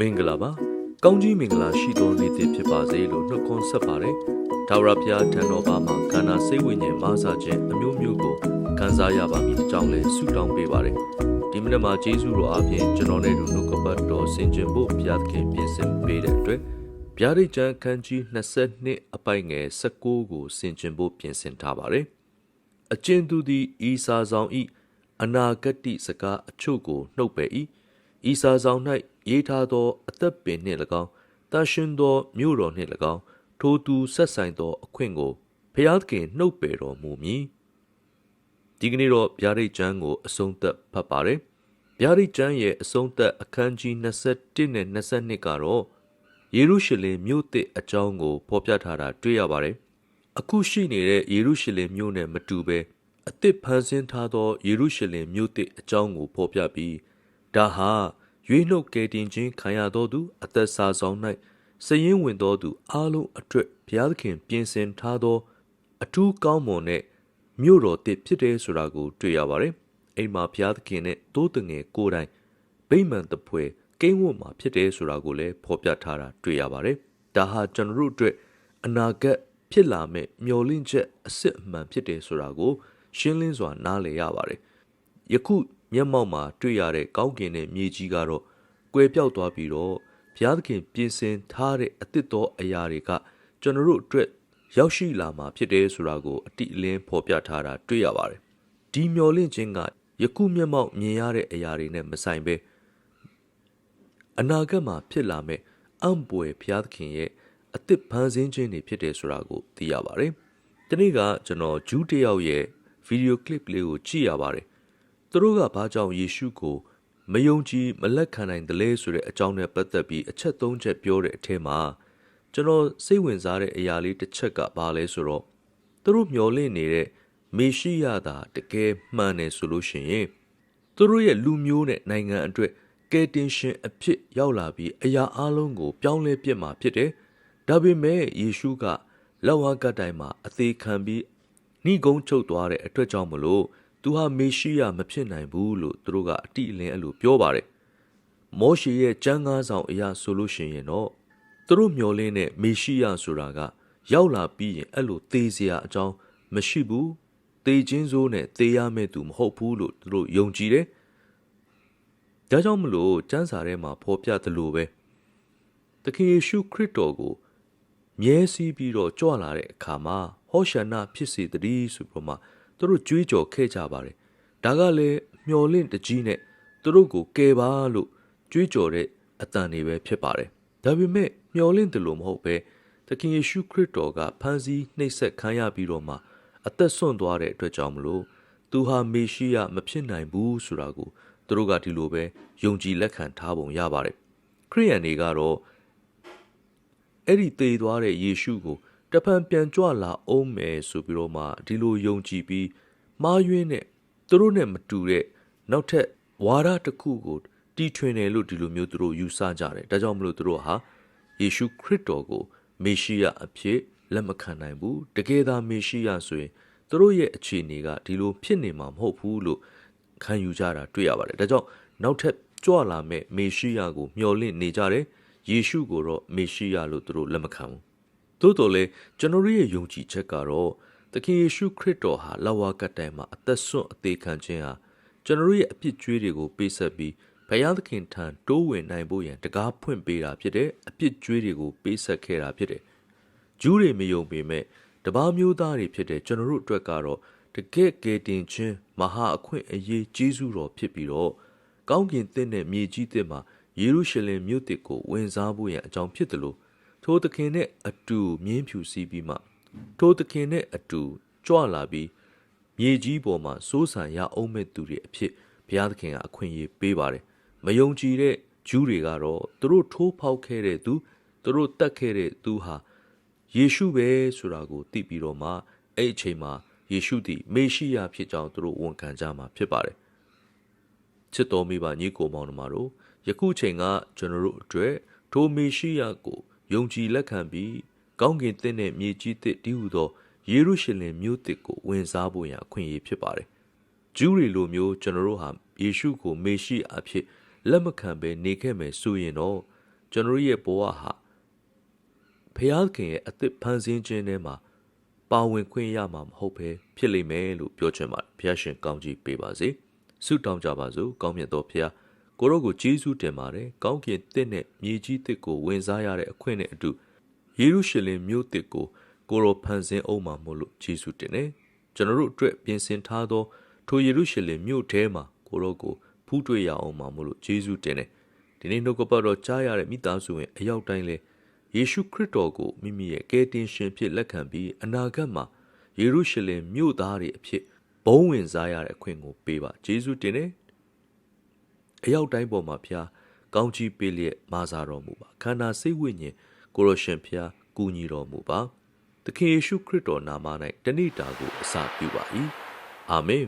မင်္ဂလာပါကောင်းကြီးမင်္ဂလာရှိသောနေ့တစ်ဖြစ်ပါစေလို့နှုတ်ခွန်းဆက်ပါတယ်ဒါဝရဘုရားတန်တော်ဘာမှာခန္ဓာစိတ်ဝိညာဉ်မာစာခြင်းအမျိုးမျိုးကိုခံစားရပါမည်အကြောင်းလဲဆုတောင်းပေးပါတယ်ဒီမနေ့မှာဂျေဇုတော်အပြင်ကျွန်တော်နဲ့လူနှုတ်ကပတ်တော်ဆင်ခြင်ဖို့ဘုရားသခင်ပြင်ဆင်ပေးတဲ့အတွက်ဗျာဒိတ်ကျမ်းခန်းကြီး22အပိုင်ငယ်16ကိုဆင်ခြင်ဖို့ပြင်ဆင်ထားပါတယ်အကျဉ်သူသည်ဤစာဆောင်ဤအနာဂတ်တိစကားအချို့ကိုနှုတ်ပယ်၏ ဤစာဆောင်၌ရေးထားသောအသက်ပင်နှင့်၎င်းတန်ရှင်သောမြို့တော်နှင့်၎င်းထိုသူဆက်ဆိုင်သောအခွင့်ကိုဖျားသခင်နှုတ်ပယ်တော်မူမည်ဒီကနေ့တော့ဗျာဒိတ်ကျမ်းကိုအဆုံးသတ်ဖတ်ပါတယ်ဗျာဒိတ်ကျမ်းရဲ့အဆုံးသတ်အခန်းကြီး21နဲ့22ကတော့ယေရုရှလင်မြို့သစ်အကြောင်းကိုဖော်ပြထားတာတွေ့ရပါတယ်အခုရှိနေတဲ့ယေရုရှလင်မြို့နဲ့မတူဘဲအသစ်ဖန်ဆင်းထားသောယေရုရှလင်မြို့သစ်အကြောင်းကိုဖော်ပြပြီး ဒါဟာရွေးနှုတ်ကယ်တင်ခြင်းခံရသောသူအသက်စာဆောင်၌စည်ရင်ဝင်သောသူအားလုံးအတွက်ဘုရားသခင်ပြင်ဆင်ထားသော အထူးကောင်းမွန်တဲ့မြို့တော်သစ်ဖြစ်တယ်ဆိုတာကိုတွေ့ရပါတယ်။အိမ်မှာဘုရားသခင်နဲ့တိုးတငယ်ကိုယ်တိုင်ဗိမာန်တပွဲကိန်းဝတ်မှာဖြစ်တယ်ဆိုတာကိုလည်းဖော်ပြထားတာတွေ့ရပါတယ်။ဒါဟာကျွန်တော်တို့အတွက်အနာဂတ်ဖြစ်လာမဲ့မျှော်လင့်ချက်အစစ်အမှန်ဖြစ်တယ်ဆိုတာကိုရှင်းလင်းစွာနားလည်ရပါတယ်။ယခု မျက်မှောက်မှာတွေ့ရတဲ့ကောင်းကင်နဲ့မြေကြီးကတော့ကွယ်ပြောက်သွားပြီးတော့ဘုရားသခင်ပြင်ဆင်ထားတဲ့အသစ်သောအရာတွေကကျွန်တော်တို့အတွက်ရောက်ရှိလာမှာဖြစ်တယ်ဆိုတာကိုအတိအလင်းဖော်ပြထားတာတွေ့ရပါတယ်။ဒီမျော်လင့်ခြင်းကယခုမျက်မှောက်မြင်ရတဲ့အရာတွေနဲ့မဆိုင်ဘဲအနာဂတ်မှာဖြစ်လာမဲ့အံ့ပွေဘုရားသခင်ရဲ့အသစ်ဖန်ဆင်းခြင်းတွေဖြစ်တယ်ဆိုတာကိုသိရပါတယ်။ဒီနေ့ကကျွန်တော်ဂျူးတယောက်ရဲ့ဗီဒီယိုကလစ်လေးကိုကြည့်ရပါတယ်။ သူတို့ကဘာကြောင့်ယေရှုကိုမယုံကြည်မလက်ခံနိုင်တယ်လဲဆိုတဲ့အကြောင်းနဲ့ပတ်သက်ပြီးအချက်၃ချက်ပြောတဲ့အထက်မှာကျွန်တော်စိတ်ဝင်စားတဲ့အရာလေးတစ်ချက်ကဘာလဲဆိုတော့သူတို့မျောလင့်နေတဲ့မေရှိယတာတကယ်မှန်တယ်ဆိုလို့ရှိရင်သူတို့ရဲ့လူမျိုးနဲ့နိုင်ငံအတွက်ကယ်တင်ရှင်အဖြစ်ရောက်လာပြီးအရာအလုံးကို ပြောင်းလဲပြစ်မှာဖြစ်တယ်။ဒါပေမဲ့ယေရှုကလက်ဝါးကတ်တိုင်မှာအသေးခံပြီးနှိကုံးချုပ်သွားတဲ့အတွက်ကြောင့်မလို့ သူဟာမေရှိယမဖြစ်နိုင်ဘူးလို့သူတို့ကအတိအလင်းအဲ့လိုပြောပါတယ်။မောရှေရဲ့ကျမ်းဂန်ဆောင်အရာဆိုလို့ရှိရင်တော့သူတို့မျှော်လင့်တဲ့မေရှိယဆိုတာက ရောက်လာပြီးရင်အဲ့လိုသေစရာအကြောင်းမရှိဘူး။သေခြင်းစိုးနဲ့သေရမယ့်သူမဟုတ်ဘူးလို့သူတို့ယုံကြည်တယ်။ဒါကြောင့်မလို့ကျမ်းစာထဲမှာဖော်ပြသလိုပဲသခင်ယေရှုခရစ်တော်ကိုမြဲစည်းပြီးတော့ကြွလာတဲ့အခါမှာဟောရှနာဖြစ်စေတည်းဆိုပြီးတော့မှ သူတို့ကြွေးကြော်ခဲ့ကြပါတယ်။ဒါကလည်းမျော်လင့်တကြီးနဲ့သူတို့ကိုကယ်ပါလို့ကြွေးကြော်တဲ့အတန်တွေပဲဖြစ်ပါတယ်။ဒါပေမဲ့မျော်လင့်တယ်လို့မဟုတ်ပဲသခင်ယေရှုခရစ်တော်ကဖန်ဆီးနှိပ်စက်ခံရပြီးတော့မှအသက်ဆွန့်သွားတဲ့အတွက်ကြောင့်မလို့သူဟာမေရှိယမဖြစ်နိုင်ဘူးဆိုတာကိုသူတို့ကဒီလိုပဲယုံကြည်လက်ခံထားပုံရပါတယ်။ခရိယန်တွေကတော့အဲ့ဒီသေသွားတဲ့ယေရှုကို တဖန်ပြန်ကြွလာအောင်မယ်ဆိုပြီးတော့မှဒီလိုယုံကြည်ပြီးမှားယွင်းတဲ့သူတို့နဲ့မတူတဲ့နောက်ထပ်ဝါဒတစ်ခုကိုတီထွင်တယ်လို့ဒီလိုမျိုးသူတို့ယူဆကြတယ်ဒါကြောင့်မလို့သူတို့ဟာယေရှုခရစ်တော်ကို မေရှိယအဖြစ်လက်မခံနိုင်ဘူးတကယ်သာမေရှိယဆိုရင်သူတို့ရဲ့အခြေအနေကဒီလိုဖြစ်နေမှာမဟုတ်ဘူးလို့ခံယူကြတာတွေ့ရပါတယ်ဒါကြောင့်နောက်ထပ်ကြွလာမဲ့မေရှိယကိုမျှော်လင့်နေကြတယ်ယေရှုကိုတော့မေရှိယလို့သူတို့လက်မခံဘူး သို့တော်လည်းကျွန်တော်ရဲ့ယုံကြည်ချက်ကတော့သခင်ယေရှုခရစ်တော်ဟာလဝါကတိုင်မှာအသက်ဆွန့်အသေးခံခြင်းဟာကျွန်တော်ရဲ့အပြစ်ကြွေးတွေကိုပေးဆက်ပြီးဘုရားသခင်ထံတိုးဝင်နိုင်ဖို့ရန်တကားဖွင့်ပေးတာဖြစ်တဲ့အပြစ်ကြွေးတွေကိုပေးဆက်ခဲ့တာဖြစ်တယ်။ဂျူးတွေမယုံပေမဲ့တပားမျိုးသားတွေဖြစ်တဲ့ကျွန်တော်တို့အတွက်ကတော့တကယ့်ကယ်တင်ခြင်းမဟာအခွင့်အရေးကြီးစုတော်ဖြစ်ပြီးတော့ကောင်းကင်သစ်နဲ့မြေကြီးသစ်မှာယေရုရှလင်မြို့သစ်ကိုဝင်စားဖို့ရန်အကြောင်းဖြစ်တယ်လို့ ထိုသခင်နဲ့အတူမြင်းဖြူစီးပြီးမှထိုသခင်နဲ့အတူကြွလာပြီးမြေကြီးပေါ်မှာစိုးစံရအောင်မဲ့သူတွေအဖြစ်ဘုရားသခင်ကအခွင့်အရေးပေးပါတယ်မယုံကြည်တဲ့ဂျူးတွေကတော့သူတို့ထိုးဖောက်ခဲ့တဲ့သူသူတို့တတ်ခဲ့တဲ့သူဟာယေရှုပဲဆိုတာကိုသိပြီးတော့မှအဲ့အချိန်မှာယေရှုသည်မေရှိယဖြစ်ကြောင်းသူတို့ဝန်ခံကြမှာဖြစ်ပါတယ်ချစ်တော်မိဘညီကိုမောင်နှမတို့ယခုချိန်ကကျွန်တော်တို့အတွက်ထိုမေရှိယကို ယုံကြည်လက်ခံပြီးကောင်းကင်သစ်နဲ့မြေကြီးသစ်တည်ဟူသောယေရုရှလင်မြို့သစ်ကိုဝင်စားဖို့ရန်အခွင့်အရေးဖြစ်ပါတယ်။ဂျူးတွေလိုမျိုးကျွန်တော်တို့ဟာယေရှုကိုမေရှိအဖြစ်လက်မခံဘဲနေခဲ့မယ်ဆိုရင်တော့ကျွန်တော်ရဲ့ဘဝဟာဖျားခင်ရဲ့အသက်ဖန်ဆင်းခြင်းထဲမှာပါဝင်ခွင့်ရမှာမဟုတ်ဘဲဖြစ်လိမ့်မယ်လို့ပြောချင်ပါတယ်ဖျားရှင်ကောင်းကြီးပေးပါစေဆုတောင်းကြပါစို့ကောင်းမြတ်သောဖျား ကိုရောကိုကျေးဇူးတင်ပါတယ်ကောင်းကင်တစ်နဲ့မြေကြီးတစ်ကိုဝင်စားရတဲ့အခွင့်နဲ့အတူယေရုရှလင်မြို့တစ်ကိုကိုရောဖန်ဆင်းအောင်မှာမို့လို့ကျေးဇူးတင်တယ်ကျွန်တော်တို့အတွက်ပြင်ဆင်ထားသောထိုယေရုရှလင်မြို့ထဲမှာကိုရောကိုဖူးတွေ့ရအောင်မှာမို့လို့ကျေးဇူးတင်တယ်ဒီနေ့နှုတ်ကပတ်တော်ကြားရတဲ့မိသားစုဝင်အရောက်တိုင်းလဲယေရှုခရစ်တော်ကိုမိမိရဲ့ကယ်တင်ရှင်ဖြစ်လက်ခံပြီးအနာဂတ်မှာယေရုရှလင်မြို့သားတွေအဖြစ်ဘုံဝင်စားရတဲ့အခွင့်ကိုပေးပါယေရှုတင်တယ် အရောက်တိုင်းပေါ်မှာဖျားကောင်းချီးပေးလျက်မာစာတော်မူပါခန္ဓာစိတ်ဝိညာဉ်ကိုရရှင်ဖျားကူညီတော်မူပါသခင်ယေရှုခရစ်တော်နာမ၌တဏိတာကိုအစာပြုပါ၏အာမင်